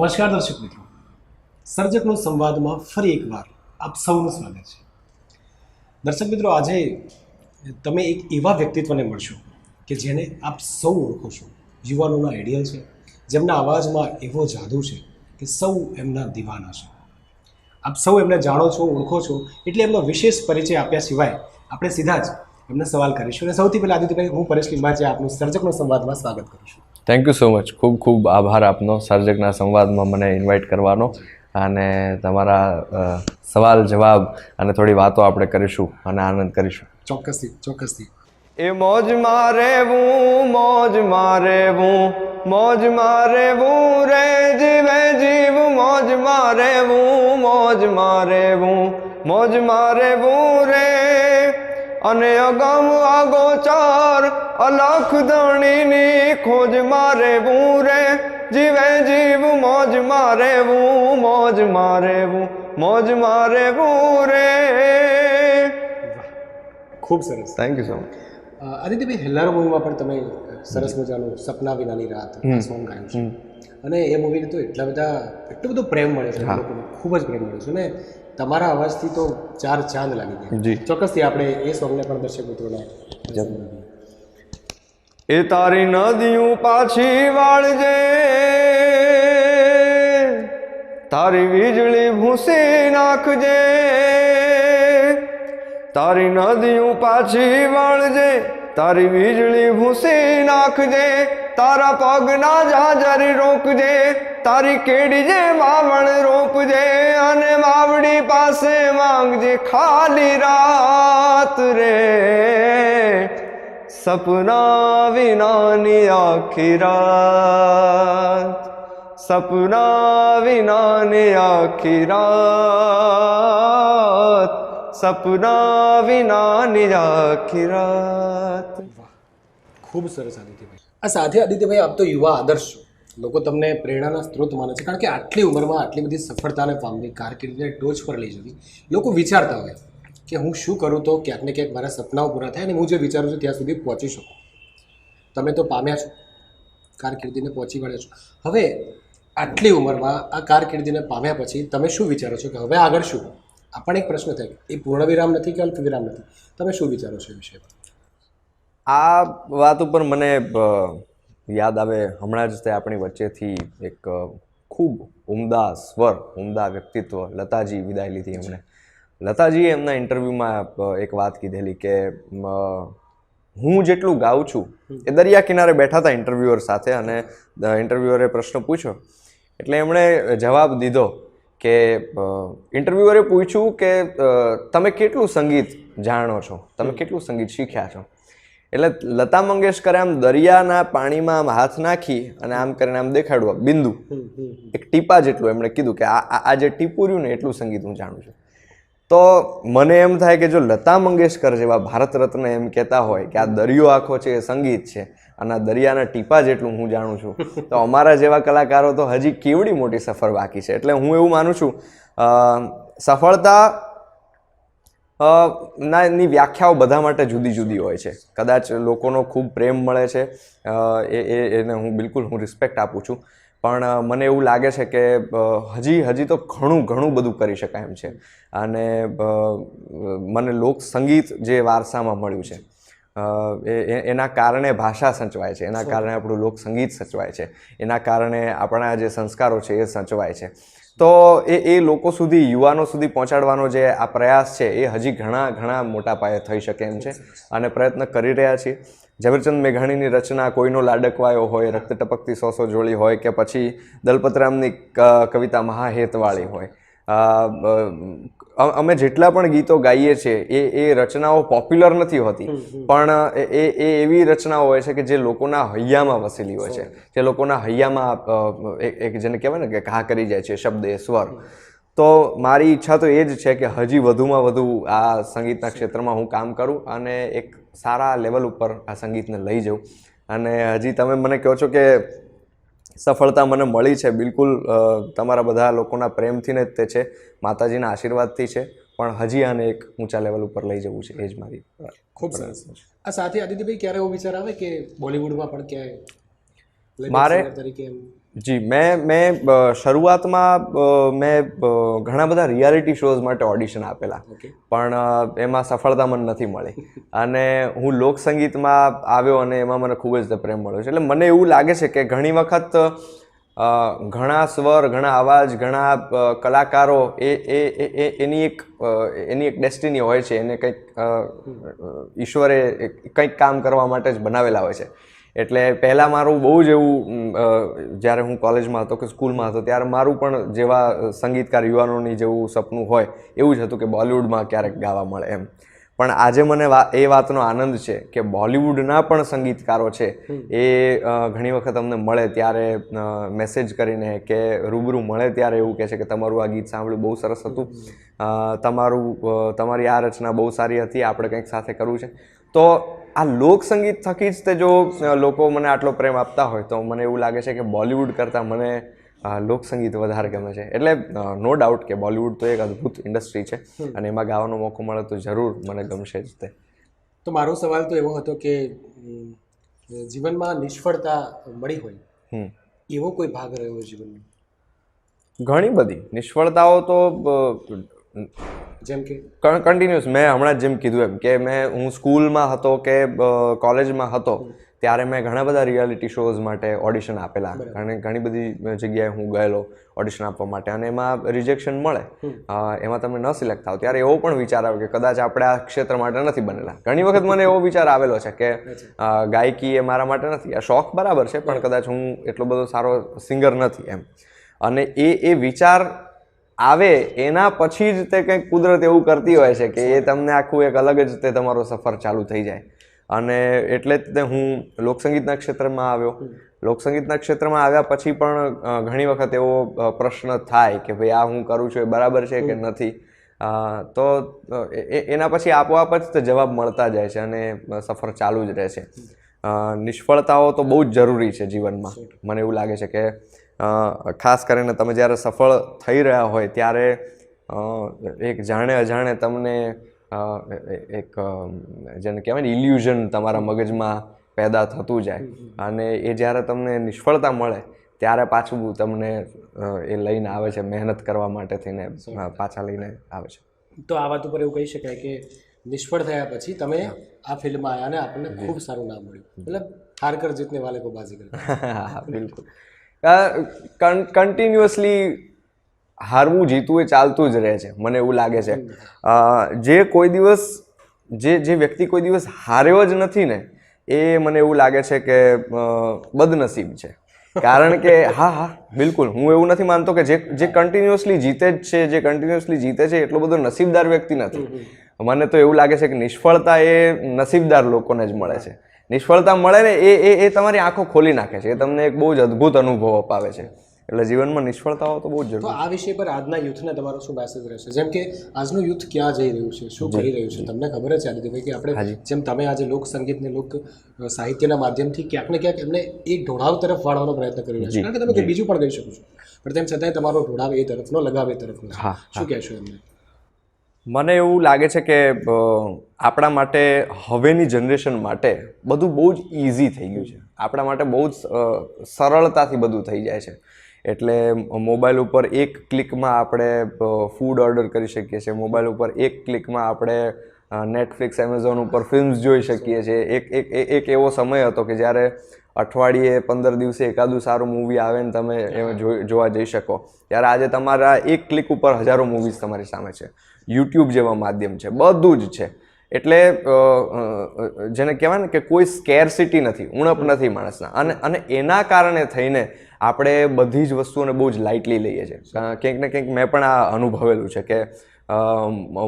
નમસ્કાર દર્શક મિત્રો. સર્જકનો સંવાદમાં ફરી એકવાર આપ સૌનું સ્વાગત છે. દર્શક મિત્રો, આજે તમે એક એવા વ્યક્તિત્વને મળશો કે જેને આપ સૌ ઓળખો છો. યુવાનોના આઈડિયલ છે. જેમના અવાજમાં એવો જાદુ છે કે સૌ એમના દીવાના છે. આપ સૌ એમને જાણો છો, ઓળખો છો, એટલે એમનો વિશેષ પરિચય આપ્યા સિવાય આપણે સીધા જ એમને સવાલ કરીશું. અને સૌથી પહેલાં આદિત્યભાઈ, હું પરેશ લીંબાચે આપનું સર્જકનો સંવાદમાં સ્વાગત કરું છું. થેન્ક યુ સો મચ ખૂબ ખૂબ આભાર આપનો સર્જકના સંવાદમાં મને ઇન્વાઇટ કરવાનો અને તમારા સવાલ જવાબ અને થોડી વાતો આપણે કરીશું અને આનંદ કરીશું. ચોક્કસથી ચોક્કસથી. એ મોજ મારે હું મોજ મારે હું મોજ મારે રહેવું રે જીવે જીવ મોજ મારેવું મોજમાં મોજ મારે રહેવું રે અને અગમ અગોચર અલખ ધણીની ખોજ મારેવું રે. જીવે જીવ મોજ મારેવું મોજ મારેવું મોજ મારેવું રે. ખૂબ સરસ. થેન્ક યુ સો મચ આદિત્યભાઈ હેલ્લાર મૂવીમાં પણ તમે સરસ મજાનું સપના વિનાની રાત સોંગ ગાયું છે. અને એ મૂવીને તો એટલા બધા એટલો બધો પ્રેમ મળે છે લોકોને ખૂબ જ પ્રેમ મળે છે. અને તમારા અવાજથી તો ચાર ચાંદ લાગી ગયા. જી. ચોક્કસથી આપણે એ સોંગને પણ દર્શક મિત્રોને એ તારી નદીયું પાછી વાળજે. તારી વીજળી ભૂસી નાખજે. તારી નદીયું પાછી વાળજે. તારી વીજળી ભૂસી નાખજે, તારા પગના જાજર રોકજે, તારી કેડી જે માવણ રોપજે અને માવડી પાસે માંગજે ખાલી રાત રે. સપના વિનાની આખી રાત, સપના વિનાની આખી રાત. સપના વિનાની આખી રાત. ખૂબ સરસ આદિત્યભાઈ. આ સાથે આદિત્યભાઈ, આપ તો યુવા આદર્શ લોકો તમને પ્રેરણાના સ્ત્રોત માને છે. કારણ કે આટલી ઉંમરમાં આટલી બધી સફળતાને પામવી કારકિર્દીને ટોચ પર લઈ જવી. લોકો વિચારતા હોય કે હું શું કરું તો ક્યાંક ને ક્યાંક મારા સપનાઓ પૂરા થાય અને હું જે વિચારું છું ત્યાં સુધી પહોંચી શકું. તમે તો પામ્યા છો. કારકિર્દીને પહોંચી વળ્યા છો. હવે આટલી ઉંમરમાં આ કારકિર્દીને પામ્યા પછી તમે શું વિચારો છો કે હવે આગળ શું? આ પણ એક પ્રશ્ન થાય એ પૂર્ણ વિરામ નથી કે અલ્પ વિરામ નથી? તમે શું વિચારો છો એ વિષય આ વાત ઉપર મને યાદ આવે. હમણાં જ તે આપણી વચ્ચેથી એક ખૂબ ઉમદા સ્વર ઉમદા વ્યક્તિત્વ લતાજી વિદાય લીધી એમણે. લતાજીએ એમના ઇન્ટરવ્યૂમાં એક વાત કીધેલી કે હું જેટલું ગાઉં છું એ દરિયા કિનારે બેઠા હતા ઇન્ટરવ્યુઅર સાથે અને ઇન્ટરવ્યુઅરે પ્રશ્ન પૂછ્યો. એટલે એમણે જવાબ દીધો કે ઇન્ટરવ્યુઅરે પૂછ્યું કે તમે કેટલું સંગીત જાણો છો? તમે કેટલું સંગીત શીખ્યા છો? એટલે લતા મંગેશકરે આમ દરિયાના પાણીમાં આમ હાથ નાખી અને આમ કરીને આમ દેખાડ્યું બિંદુ. એક ટીપા જેટલું એમણે કીધું કે આ આ- જે ટીપું રહ્યું ને એટલું સંગીત હું જાણું છું. તો મને એમ થાય કે જો લતા મંગેશકર જેવા ભારત રત્ન એમ કહેતા હોય કે આ દરિયો આખો છે એ સંગીત છે અને દરિયાના ટીપા જેટલું હું જાણું છું. તો અમારા જેવા કલાકારો તો હજી કેવડી મોટી સફર બાકી છે. એટલે હું એવું માનું છું સફળતા ના ની વ્યાખ્યાઓ બધા માટે જુદી જુદી હોય છે. કદાચ લોકોનો ખૂબ પ્રેમ મળે છે એ એને હું બિલકુલ હું રિસ્પેક્ટ આપું છું. પણ મને એવું લાગે છે કે હજી હજી તો ઘણું ઘણું બધું કરી શકાય એમ છે. અને મને લોક સંગીત જે વારસામાં મળ્યું છે એના કારણે ભાષા સચવાય છે. એના કારણે આપણું લોક સંગીત સચવાય છે. એના કારણે આપણા જે સંસ્કારો છે એ સચવાય છે. તો એ એ લોકો સુધી યુવાનો સુધી પહોંચાડવાનો જે આ પ્રયાસ છે એ હજી ઘણા ઘણા મોટા પાયે થઈ શકે એમ છે. અને પ્રયત્ન કરી રહ્યા છીએ. ઝવેરચંદ મેઘાણીની રચના કોઈનો લાડકવાયો હોય રક્ત ટપકતી સોસો જોડી હોય કે પછી દલપતરામની કવિતા મહાહેતવાળી હોય. અમે જેટલા પણ ગીતો ગાઈએ છીએ એ એ રચનાઓ પોપ્યુલર નથી હોતી. પણ એ એ- એવી રચનાઓ હોય છે કે જે લોકોના હૈયામાં વસેલી હોય છે. જે લોકોના હૈયામાં એક એક જેને કહેવાય ને કે ઘા કરી જાય છે શબ્દ એ સ્વર. તો મારી ઈચ્છા તો એ જ છે કે હજી વધુમાં વધુ આ સંગીતના ક્ષેત્રમાં હું કામ કરું અને એક સારા લેવલ ઉપર આ સંગીતને લઈ જાઉં. અને હજી તમે મને કહો છો કે સફળતા મને મળી છે. બિલકુલ તમારા બધા લોકોના પ્રેમથી ને જ તે છે. માતાજીના આશીર્વાદથી છે. પણ હજી આને એક ઊંચા લેવલ ઉપર લઈ જવું છે. એ જ મારી ખૂબ સરસ. આ સાથે આદિત્યભાઈ ક્યારે એવો વિચાર આવે કે બોલિવૂડમાં પણ ક્યાંય મારે- તરીકે જી મેં મેં શરૂઆતમાં મેં ઘણા બધા રિયાલિટી શોઝ માટે ઓડિશન આપેલા. પણ એમાં સફળતા મને નથી મળી. અને હું લોકસંગીતમાં આવ્યો અને એમાં મને ખૂબ જ પ્રેમ મળ્યો છે. એટલે મને એવું લાગે છે કે ઘણી વખત ઘણા સ્વર ઘણા અવાજ ઘણા કલાકારો એ એ એ- એ એની એક એની એક ડેસ્ટિની હોય છે. એને કંઈક ઈશ્વરે કંઈક કામ કરવા માટે જ બનાવેલા હોય છે. એટલે પહેલાં મારું બહુ જ એવું જ્યારે હું કોલેજમાં હતો કે સ્કૂલમાં હતો ત્યારે મારું પણ જેવા સંગીતકાર યુવાનોની જેવું સપનું હોય એવું જ હતું કે બોલિવૂડમાં ક્યારેક ગાવા મળે એમ. પણ આજે મને વા એ વાતનો આનંદ છે કે બોલિવૂડના પણ સંગીતકારો છે એ ઘણી વખત અમને મળે ત્યારે મેસેજ કરીને કે રૂબરૂ મળે ત્યારે એવું કહે છે કે તમારું આ ગીત સાંભળ્યું બહુ સરસ હતું. તમારું તમારી આ રચના બહુ સારી હતી આપણે કંઈક સાથે કરવું છે. તો આ લોકસંગીત થકી જ તે જો લોકો મને આટલો પ્રેમ આપતા હોય તો મને એવું લાગે છે કે બોલિવૂડ કરતાં મને લોક લોકસંગીત વધારે ગમે છે. એટલે નો ડાઉટ કે બોલિવૂડ તો એક અદ્ભુત ઇન્ડસ્ટ્રી છે અને એમાં ગાવાનો મોકો મળે તો જરૂર મને ગમશે જ તે. તો મારો સવાલ તો એવો હતો કે જીવનમાં નિષ્ફળતા મળી હોય એવો કોઈ ભાગ રહ્યો જીવનમાં? ઘણી બધી. નિષ્ફળતાઓ તો જેમ કે? કન્ટિન્યુઅસ મેં હમણાં જ જેમ કીધું એમ કે મેં હું સ્કૂલમાં હતો કે કોલેજમાં હતો ત્યારે મેં ઘણા બધા રિયાલિટી શોઝ માટે ઓડિશન આપેલા. અને ઘણી બધી જગ્યાએ હું ગયેલો ઓડિશન આપવા માટે. અને એમાં રિજેક્શન મળે. એમાં તમે ન સિલેક્ટ થાવ. ત્યારે એવો પણ વિચાર આવે કે કદાચ આપણે આ ક્ષેત્ર માટે નથી બનેલા. ઘણી વખત મને એવો વિચાર આવેલો છે કે ગાયકી એ મારા માટે નથી. આ શોખ બરાબર છે પણ કદાચ હું એટલો બધો સારો સિંગર નથી એમ. અને એ એ વિચાર આવે એના પછી જ તે કંઈક કુદરત એવું કરતી હોય છે કે એ તમને આખું એક અલગ જ તે તમારો સફર ચાલુ થઈ જાય. અને એટલે જ તે હું લોકસંગીતના ક્ષેત્રમાં આવ્યો. લોકસંગીતના ક્ષેત્રમાં આવ્યા પછી પણ ઘણી વખત એવો પ્રશ્ન થાય કે ભાઈ આ હું કરું છું એ બરાબર છે કે નથી? તો એના પછી આપોઆપ જ તે જવાબ મળતા જાય છે અને સફર ચાલુ જ રહે છે. નિષ્ફળતાઓ તો બહુ જ જરૂરી છે જીવનમાં. મને એવું લાગે છે કે ખાસ કરીને તમે જ્યારે સફળ થઈ રહ્યા હોય ત્યારે એક જાણે અજાણે તમને એક જેને કહેવાય ને ઇલ્યુઝન તમારા મગજમાં પેદા થતું જાય. અને એ જ્યારે તમને નિષ્ફળતા મળે ત્યારે પાછું તમને એ લઈને આવે છે મહેનત કરવા માટે થઈને પાછા લઈને આવે છે. તો આ વાત ઉપર એવું કહી શકાય કે નિષ્ફળ થયા પછી તમે આ ફિલ્ડમાં આવ્યા અને આપણને ખૂબ સારું નામ મળ્યું. મતલબ હાર કર જીતને વાલે કો બાજી કર બિલકુલ. કન્ટિન્યુઅસલી હારવું જીતવું એ ચાલતું જ રહે છે મને એવું લાગે છે. જે કોઈ દિવસ જે જે વ્યક્તિ કોઈ દિવસ હાર્યો જ નથી ને એ મને એવું લાગે છે કે બદનસીબ છે. કારણ કે હા હા બિલકુલ હું એવું નથી માનતો કે જે જે કન્ટિન્યુઅસલી જીતે જ છે જે કન્ટિન્યુઅસલી જીતે છે એટલો બધો નસીબદાર વ્યક્તિ નથી. મને તો એવું લાગે છે કે નિષ્ફળતા એ નસીબદાર લોકોને જ મળે છે. નિષ્ફળતા મળે ને એ એ એ તમારી આંખો ખોલી નાખે છે. એ તમને એક બહુ જ અદ્ભુત અનુભવ અપાવે છે. એટલે જીવનમાં નિષ્ફળતાઓ તો બહુ જ જરૂરી આ વિષય પર આજના યુથને તમારો શું મેસેજ રહેશે? જેમ કે આજનું યુથ ક્યાં જઈ રહ્યું છે? શું કરી રહ્યું છે? તમને ખબર જ આદિત્યભાઈ કે આપણે જેમ તમે આજે લોક સંગીતને લોક સાહિત્યના માધ્યમથી ક્યાંક ને ક્યાંક એમને એ ઢોળાવ તરફ વાળવાનો પ્રયત્ન કરી રહ્યા છો. કારણ કે તમે બીજું પણ કહી શકો છો. પણ તેમ છતાંય તમારો ઢોળાવ એ તરફનો લગાવ એ તરફનો શું કહેશો એમને? મને એવું લાગે છે કે આપણા માટે હવેની જનરેશન માટે બધું બહુ જ ઇઝી થઈ ગયું છે. આપણા માટે બહુ જ સરળતાથી બધું થઈ જાય છે. એટલે મોબાઈલ ઉપર એક ક્લિકમાં આપણે ફૂડ ઓર્ડર કરી શકીએ છીએ. મોબાઈલ ઉપર એક ક્લિકમાં આપણે નેટફ્લિક્સ એમેઝોન ઉપર ફિલ્મ્સ જોઈ શકીએ છીએ. એક એક, એક- એવો સમય હતો કે જ્યારે અઠવાડિયે પંદર દિવસે એકાદું સારું મૂવી આવે ને તમે એ જોઈ- જોવા જઈ શકો. ત્યારે આજે તમારા એક ક્લિક ઉપર હજારો મૂવીઝ તમારી સામે છે. યુટ્યુબ જેવા માધ્યમ છે બધું જ છે. એટલે જેને કહેવાય ને કે કોઈ સ્કેરસિટી નથી ઉણપ નથી માણસના. અને અને એના કારણે થઈને આપણે બધી જ વસ્તુઓને બહુ જ લાઇટલી લઈએ છીએ. ક્યાંક ને ક્યાંક મેં પણ આ અનુભવેલું છે કે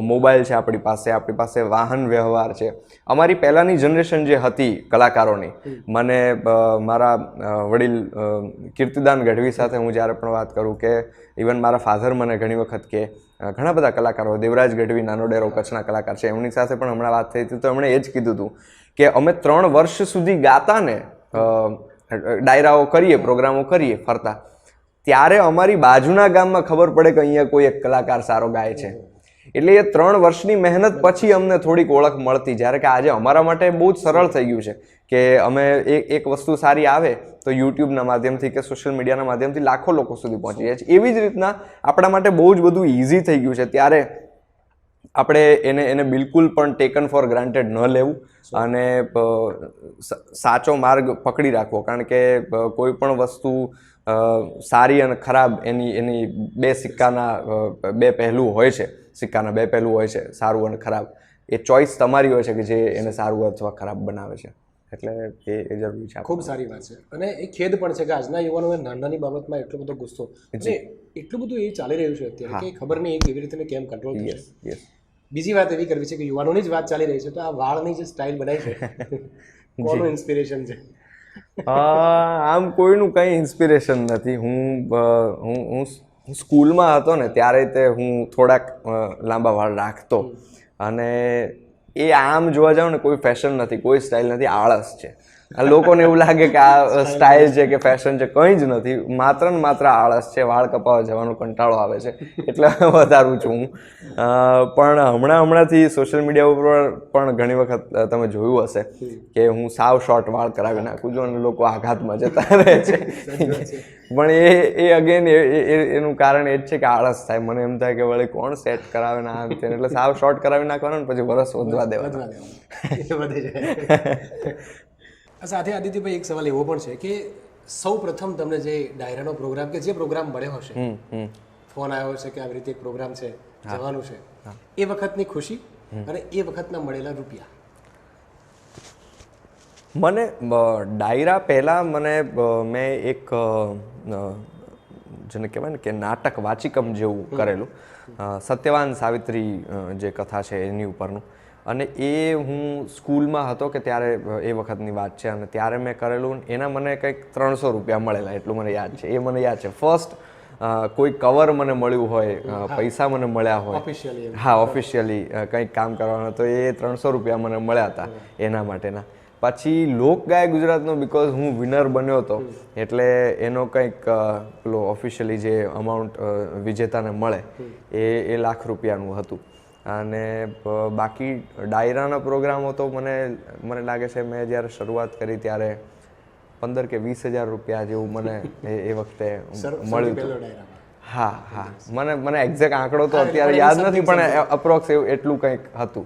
મોબાઈલ છે આપણી પાસે આપણી પાસે વાહન વ્યવહાર છે. અમારી પહેલાંની જનરેશન જે હતી કલાકારોની મને મારા વડીલ કીર્તિદાન ગઢવી સાથે હું જ્યારે પણ વાત કરું કે ઇવન મારા ફાધર મને ઘણી વખત કે ઘણા બધા કલાકારો દેવરાજ ગઢવી, નાનો ડેરો, કચ્છના કલાકાર છે. એમની સાથે પણ હમણાં વાત થઈ હતી તો એમણે એ જ કીધું હતું કે અમે ત્રણ વર્ષ સુધી ગાતા ને ડાયરાઓ કરીએ, પ્રોગ્રામો કરીએ ફરતા. ત્યારે અમારી બાજુના ગામમાં ખબર પડે કે અહીંયા કોઈ એક કલાકાર સારો ગાય છે. એટલે એ ત્રણ વર્ષની મહેનત પછી અમને થોડીક ઓળખ મળતી. જ્યારે કે આજે અમારા માટે બહુ જ સરળ થઈ ગયું છે કે અમે એક એક વસ્તુ સારી આવે તો યુટ્યુબના માધ્યમથી કે સોશિયલ મીડિયાના માધ્યમથી લાખો લોકો સુધી પહોંચી જાય છે. એવી જ રીતના આપણા માટે બહુ જ બધું ઇઝી થઈ ગયું છે. ત્યારે આપણે એને એને બિલકુલ પણ ટેકન ફોર ગ્રાન્ટેડ ન લેવું અને સાચો માર્ગ પકડી રાખવો. કારણ કે કોઈ પણ વસ્તુ સારી અને ખરાબ એની એની બે સિક્કાના બે પહેલું હોય છે. સિક્કાના બે પહેલું હોય છે સારું અને ખરાબ. એ ચોઈસ તમારી હોય છે કે જે એને સારું અથવા ખરાબ બનાવે છે. એટલે એ એ જરૂરી છે ખૂબ સારી વાત છે. અને એ ખેદ પણ છે કે આજના યુવાનોને નાની નાની બાબતમાં એટલો બધો ગુસ્સો. એટલે એટલું બધું એ ચાલી રહ્યું છે અત્યારે કે ખબર નહીં કેવી રીતે કેમ કંટ્રોલ થશે. બીજી વાત એવી કરવી છે કે યુવાનોની જ વાત ચાલી રહી છે તો આ વાળની જે સ્ટાઇલ બનાવી છે કોનું ઇન્સ્પિરેશન છે? આમ કોઈનું કંઈ ઇન્સ્પિરેશન નથી. હું હું હું હું સ્કૂલમાં હતો ને ત્યારે તે હું થોડાક લાંબા વાળ રાખતો. અને એ આમ જોવા જાઉં ને કોઈ ફેશન નથી કોઈ સ્ટાઇલ નથી આળસ છે. આ લોકોને એવું લાગે કે આ સ્ટાઇલ છે કે ફેશન છે કંઈ જ નથી. માત્ર ને માત્ર આળસ છે વાળ કપાવા જવાનો કંટાળો આવે છે એટલે વધારું છું હું. પણ હમણાં હમણાંથી સોશિયલ મીડિયા ઉપર પણ ઘણી વખત તમે જોયું હશે કે હું સાવ શોર્ટ વાળ કરાવી નાખું છું અને લોકો આઘાતમાં જતા રહે છે. પણ એ એ અગેન એનું કારણ એ જ છે કે આળસ થાય. મને એમ થાય કે વળી કોણ સેટ કરાવે ના આમ એટલે સાવ શોર્ટ કરાવી નાખવાનો ને પછી વરસ વધવા દેવાના. સાથે આદિત્યભાઈ એક સવાલ એવો પણ છે કે સૌ પ્રથમ તમને જે ડાયરાનો પ્રોગ્રામ કે જે પ્રોગ્રામ મળ્યો હશે ફોન આવ્યો છે કે આવી રીતે એક પ્રોગ્રામ છે જવાનું છે એ વખતની ખુશી અને એ વખતના મળેલા રૂપિયા? મને ડાયરા પહેલાં મને મેં એક જેને કહેવાય ને કે નાટક વાચિકમ જેવું કરેલું. સત્યવાન સાવિત્રી જે કથા છે એની ઉપરનું. અને એ હું સ્કૂલમાં હતો કે ત્યારે એ વખતની વાત છે અને ત્યારે મેં કરેલું એના મને કંઈક ત્રણસો રૂપિયા મળેલા એટલું મને યાદ છે. એ મને યાદ છે. ફર્સ્ટ કોઈ કવર મને મળ્યું હોય પૈસા મને મળ્યા હોય. હા ઓફિશિયલી કંઈક કામ કરવાનું તો એ ત્રણસો રૂપિયા મને મળ્યા હતા એના માટેના. પછી લોકગાય ગુજરાતનો બિકોઝ હું વિનર બન્યો હતો એટલે એનો કંઈક પેલો ઓફિશિયલી જે અમાઉન્ટ વિજેતાને મળે એ એ લાખ રૂપિયાનું હતું. અને બાકી ડાયરાના પ્રોગ્રામો તો મને મને લાગે છે મેં જ્યારે શરૂઆત કરી ત્યારે પંદર કે વીસ હજાર રૂપિયા જેવું મને એ વખતે મળ્યું હતું. હા હા. મને મને એક્ઝેક્ટ આંકડો તો અત્યારે યાદ નથી પણ અપ્રોક્સ એવું એટલું કંઈક હતું.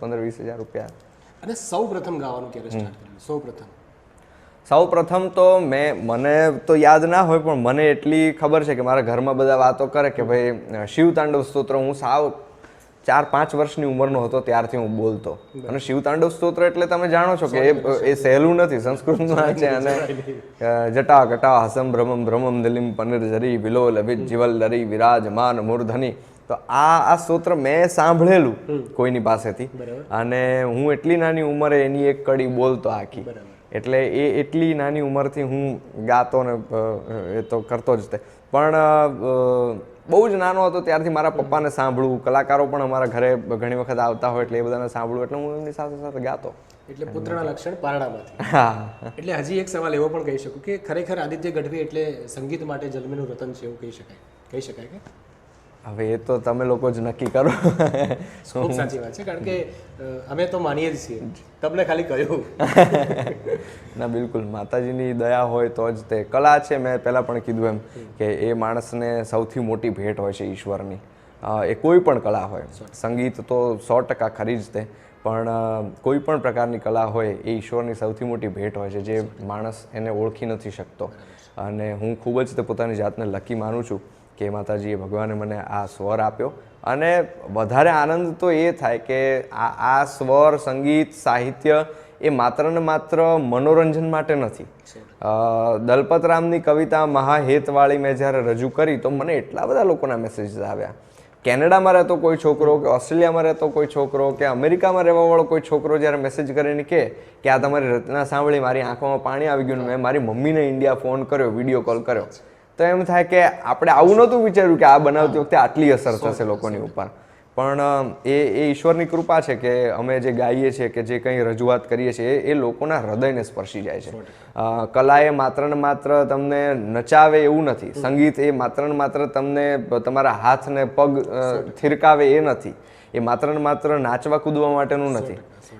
પંદર વીસ હજાર રૂપિયા. અને સૌ પ્રથમ ગાવાનું ક્યારે સ્ટાર્ટ કર્યું? સૌ પ્રથમ. સૌ પ્રથમ તો મેં મને તો યાદ ના હોય પણ મને એટલી ખબર છે કે મારા ઘરમાં બધા વાતો કરે કે ભાઈ શિવ તાંડવ સ્તોત્ર હું સાવ ચાર પાંચ વર્ષની ઉંમરનો હતો ત્યારથી હું બોલતો. અને શિવ તાંડવ સ્તોત્ર એટલે તમે જાણો છો કે એ એ સહેલું નથી સંસ્કૃતમાં છે અને જટા કટા હસમ ભ્રમમ ભ્રમમ દિલિમ પનીર જરી વિલો લભિત જીવલ લરી વિરાજમાન મૂર્ધની. તો આ આ સ્તોત્ર મેં સાંભળેલું કોઈની પાસેથી. અને હું એટલી નાની ઉંમરે એની એક કડી બોલતો આખી. એટલે એ એટલી નાની ઉંમરથી હું ગાતો ને એ તો કરતો જ તે. પણ બહુ જ નાનો હતો ત્યારથી મારા પપ્પાને સાંભળવું. કલાકારો પણ અમારા ઘરે ઘણી વખત આવતા હોય એટલે એ બધાને સાંભળવું એટલે હું એમની સાથે સાથે ગાતો. એટલે પુત્રના લક્ષણ પારણામાંથી. હા. એટલે હજી એક સવાલ એવો પણ કહી શકું કે ખરેખર આદિત્ય ગઢવી એટલે સંગીત માટે જન્મેનું રતન છે એવું કહી શકાય. કહી શકાય કે? હવે એ તો તમે લોકો જ નક્કી કરો. ખૂબ સાચી વાત છે કારણ કે અમે તો માનીએ જ છીએ. તમને ખાલી કહ્યું. ના બિલકુલ. માતાજીની દયા હોય તો જ તે કલા છે. મેં પહેલાં પણ કીધું એમ કે એ માણસને સૌથી મોટી ભેટ હોય છે ઈશ્વરની. એ કોઈ પણ કલા હોય. સંગીત તો સો ટકા ખરી જ તે. પણ કોઈ પણ પ્રકારની કલા હોય એ ઈશ્વરની સૌથી મોટી ભેટ હોય છે. જે માણસ એને ઓળખી નથી શકતો. અને હું ખૂબ જ તે પોતાની જાતને લકી માનું છું. કે માતાજીએ ભગવાને મને આ સ્વર આપ્યો. અને વધારે આનંદ તો એ થાય કે આ આ સ્વર, સંગીત, સાહિત્ય એ માત્ર ને માત્ર મનોરંજન માટે નથી. દલપતરામની કવિતા મહાહેતવાળી મેં જ્યારે રજૂ કરી તો મને એટલા બધા લોકોના મેસેજીસ આવ્યા. કેનેડામાં રહેતો કોઈ છોકરો કે ઓસ્ટ્રેલિયામાં રહેતો કોઈ છોકરો કે અમેરિકામાં રહેવાવાળો કોઈ છોકરો જ્યારે મેસેજ કરીને કહે કે આ તમારી રચના સાંભળી, મારી આંખોમાં પાણી આવી ગયું મેં મારી મમ્મીને ઇન્ડિયા ફોન કર્યો વીડિયો કોલ કર્યો. તો એમ થાય કે આપણે આવું નહોતું વિચાર્યું કે આ બનાવતી વખતે આટલી અસર થશે લોકોની ઉપર. પણ એ એ ઈશ્વરની કૃપા છે કે અમે જે ગાઈએ છીએ કે જે કંઈ રજૂઆત કરીએ છીએ એ- લોકોના હૃદયને સ્પર્શી જાય છે. કલા એ માત્ર ને માત્ર તમને નચાવે એવું નથી. સંગીત એ માત્ર ને માત્ર તમને તમારા હાથને પગ થિરકાવે એ નથી. એ માત્ર ને માત્ર નાચવા કૂદવા માટેનું નથી.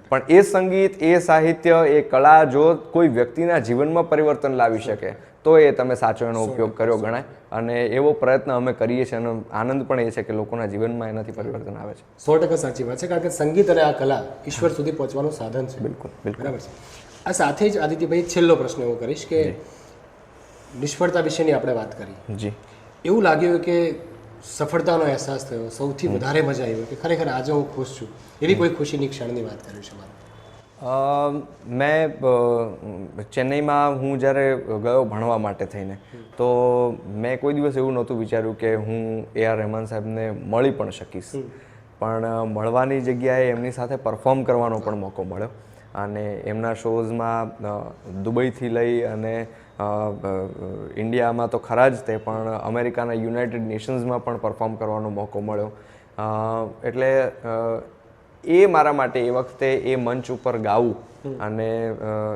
પણ એ સંગીત એ સાહિત્ય એ કળા જો કોઈ વ્યક્તિના જીવનમાં પરિવર્તન લાવી શકે તો એ તમે સાચો એનો ઉપયોગ કર્યો ગણાય. અને એવો પ્રયત્ન અમે કરીએ છીએ અને આનંદ પણ એ છે કે લોકોના જીવનમાં એનાથી પરિવર્તન આવે છે. સો ટકા સાચી વાત છે કારણ કે સંગીત અને આ કલા ઈશ્વર સુધી પહોંચવાનું સાધન છે. બિલકુલ બિલકુલ. બરાબર છે. આ સાથે જ આદિત્યભાઈ છેલ્લો પ્રશ્ન એવો કરીશ કે નિષ્ફળતા વિશેની આપણે વાત કરી. જી. એવું લાગ્યું કે સફળતાનો અહેસાસ થયો સૌથી વધારે મજા આવી કે ખરેખર આજે હું ખુશ છું. એવી કોઈ ખુશીની ક્ષણની વાત કરી છે મારે? મેં ચેન્નઈમાં હું જ્યારે ગયો ભણવા માટે થઈને તો મેં કોઈ દિવસ એવું નહોતું વિચાર્યું કે હું એ આર રહેમાન સાહેબને મળી પણ શકીશ. પણ મળવાની જગ્યાએ એમની સાથે પરફોર્મ કરવાનો પણ મોકો મળ્યો. અને એમના શોઝમાં દુબઈથી લઈ અને ઇન્ડિયામાં તો ખરા જ તે પણ અમેરિકાના યુનાઇટેડ નેશન્સમાં પણ પરફોર્મ કરવાનો મોકો મળ્યો. એટલે એ મારા માટે એ વખતે એ મંચ ઉપર ગાવું અને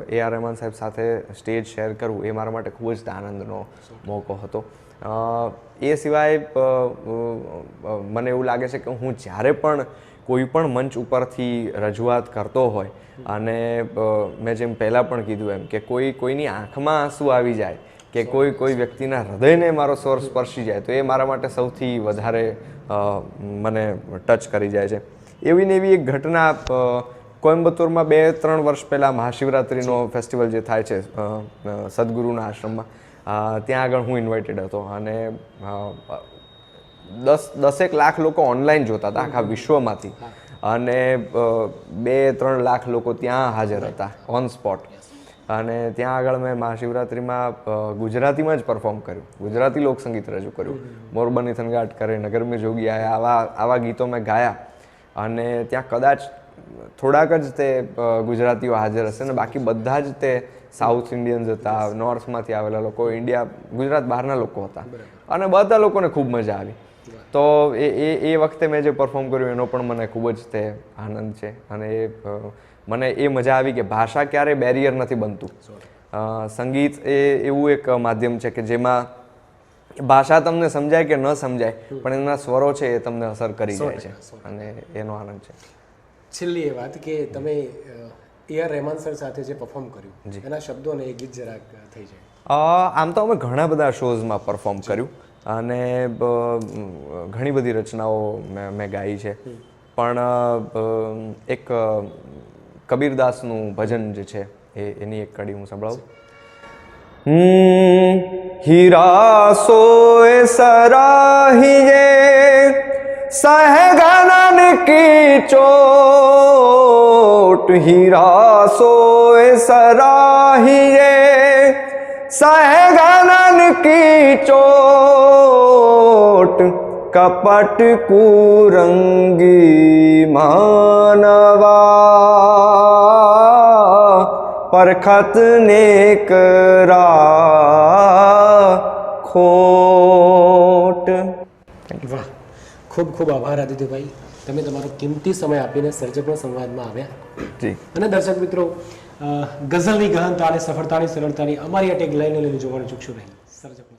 એ આર રહેમાન સાહેબ સાથે સ્ટેજ શેર કરવું એ મારા માટે ખૂબ જ આનંદનો મોકો હતો. એ સિવાય મને એવું લાગે છે કે હું જ્યારે પણ કોઈ પણ મંચ ઉપરથી રજૂઆત કરતો હોય અને મેં જેમ પહેલાં પણ કીધું એમ કે કોઈ કોઈની આંખમાં આંસુ આવી જાય કે કોઈ કોઈ વ્યક્તિના હૃદયને મારો સ્વર સ્પર્શી જાય તો એ મારા માટે સૌથી વધારે મને ટચ કરી જાય છે. એવી ને એવી એક ઘટના કોઈમ્બતુરમાં બે ત્રણ વર્ષ પહેલાં મહાશિવરાત્રિનો ફેસ્ટિવલ જે થાય છે સદગુરુના આશ્રમમાં ત્યાં આગળ હું ઇન્વાઇટેડ હતો અને દસ, દસેક લાખ લોકો ઓનલાઈન જોતા હતા આખા વિશ્વમાંથી. અને બે ત્રણ લાખ લોકો ત્યાં હાજર હતા ઓન સ્પોટ અને ત્યાં આગળ મેં મહાશિવરાત્રિમાં ગુજરાતીમાં જ પરફોર્મ કર્યું. ગુજરાતી લોકસંગીત રજૂ કર્યું. મોરબની થનગાટ કરે નગર મેં જોગી આયા, આવા આવા ગીતો મેં ગાયા. અને ત્યાં કદાચ થોડાક જ તે ગુજરાતીઓ હાજર હશે ને બાકી બધા જ તે સાઉથ ઇન્ડિયન્સ હતા નોર્થમાંથી આવેલા લોકો ઇન્ડિયા ગુજરાત બહારના લોકો હતા. અને બધા લોકોને ખૂબ મજા આવી. તો એ એ એ વખતે મેં જે પરફોર્મ કર્યું એનો પણ મને ખૂબ જ તે આનંદ છે. અને એ મને એ મજા આવી કે ભાષા ક્યારેય બેરિયર નથી બનતું. સંગીત એ એવું એક માધ્યમ છે કે જેમાં ભાષા તમને સમજાય કે ન સમજાય પણ એના સ્વરો છે એ તમને અસર કરી જાય છે અને એનો આનંદ છે. છેલ્લી એ વાત કે તમે એ આર રહેમાન સર સાથે જે પરફોર્મ કર્યું એના શબ્દો અને એ ગીત જરાક થઈ જાય. આમ તો અમે ઘણા બધા શોઝમાં પરફોર્મ કર્યું. અને ઘણી બધી રચનાઓ મેં ગાઈ છે. પણ એક કબીરદાસનું ભજન જે છે એ એની એક કડી હું સંભળાવું. હીરા સોય સરાહીએ સહગનન કી ચોટ હીરા સોય સરાહીએ સહગનન કી ચોટ કપટ કુરંગી માનવા પરખત ને કરા ખોટ. વાહ. ખૂબ ખૂબ આભાર આદિત્યભાઈ. તમે તમારો કિંમતી સમય આપીને સર્જકો સંવાદમાં આવ્યા. જી. અને દર્શક મિત્રો ગઝલની ગહનતા અને સફળતાની સરળતાની અમારી આ ટેગ લાઈનો લઈને જોવાનું ચૂકશું નહીં. સર્જકનો